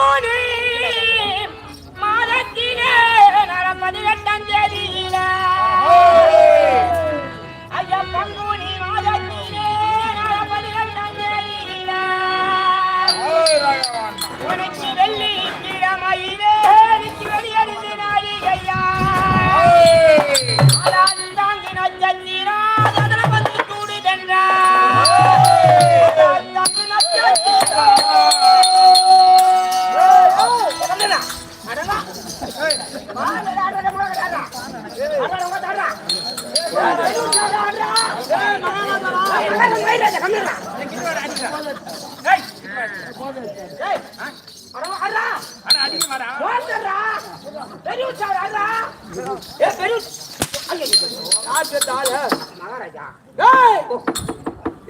ஐயப்பங்கோனி மாதத்திலே பதினெட்டாம் தேதியில. ஐயப்பங்கோனி மாதத்திலே நரம் பதினெட்டாம் தேதியில. உனக்கு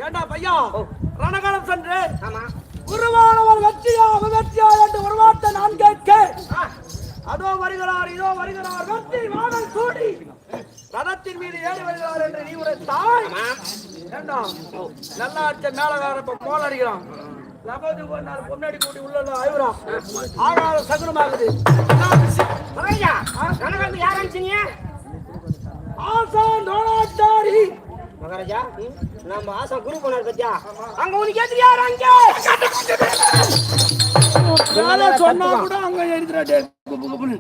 ஏண்டா பையா ரணகலம் சென்று ஆமா குருவானவர் வெற்றியா விவற்றியா என்று உருவாட்ட வருகிறார் இதோ வருகிறார். வெற்றி வானம் சூடி. ரதத்தின் மீது ஏறி வருகிறார் என்று நீ ஒரு தாய். ஏண்டா நல்லா அடிச்ச மேலகார இப்ப கோல் அடிக்கிறான் லபது கொண்டார் பொன்னடி கூட்டி உள்ள ஆயுறான் ஆகாத சகுனமாகுது யார் அனுப்பிச்சீங்க? ஆசான் ரோணாச்சாரி மகாராஜா நம்ம ஆசா குரு போனார் பத்தியா? அங்க உனக்கு எதிரி யார் அங்க? சொன்னா கூட அங்க எழுதுறாடே குப்பு குப்புன்னு.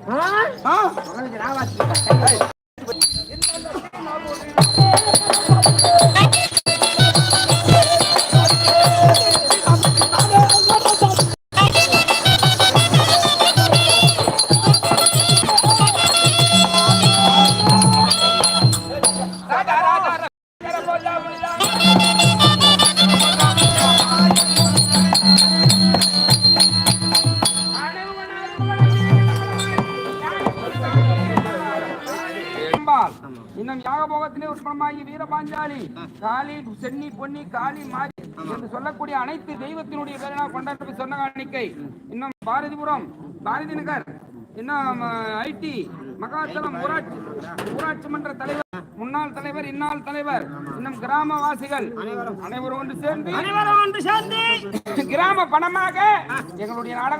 இன்னும் யாகபோகத்திலே உட்படமாகி வீரபாஞ்சாலி காளி சென்னி பொன்னி காளி மாறி என்று சொல்லக்கூடிய அனைத்து தெய்வத்தினுடைய பேரனா கொண்டாடி சொன்ன காணிக்கை. இன்னும் பாரதிபுரம் பாரதி நகர் இன்னும் ஐடி மகாச்சலம் ஊராட்சி ஊராட்சி மன்ற தலைவர் முன்னாள் தலைவர் இன்னாள் தலைவர் இன்னும் கிராமவாசிகள் அனைவரும். ஒன்று சேர்ந்து அனைவரும் ஒன்று சேர்ந்து. கிராம பணமாக எங்களுடைய நாடக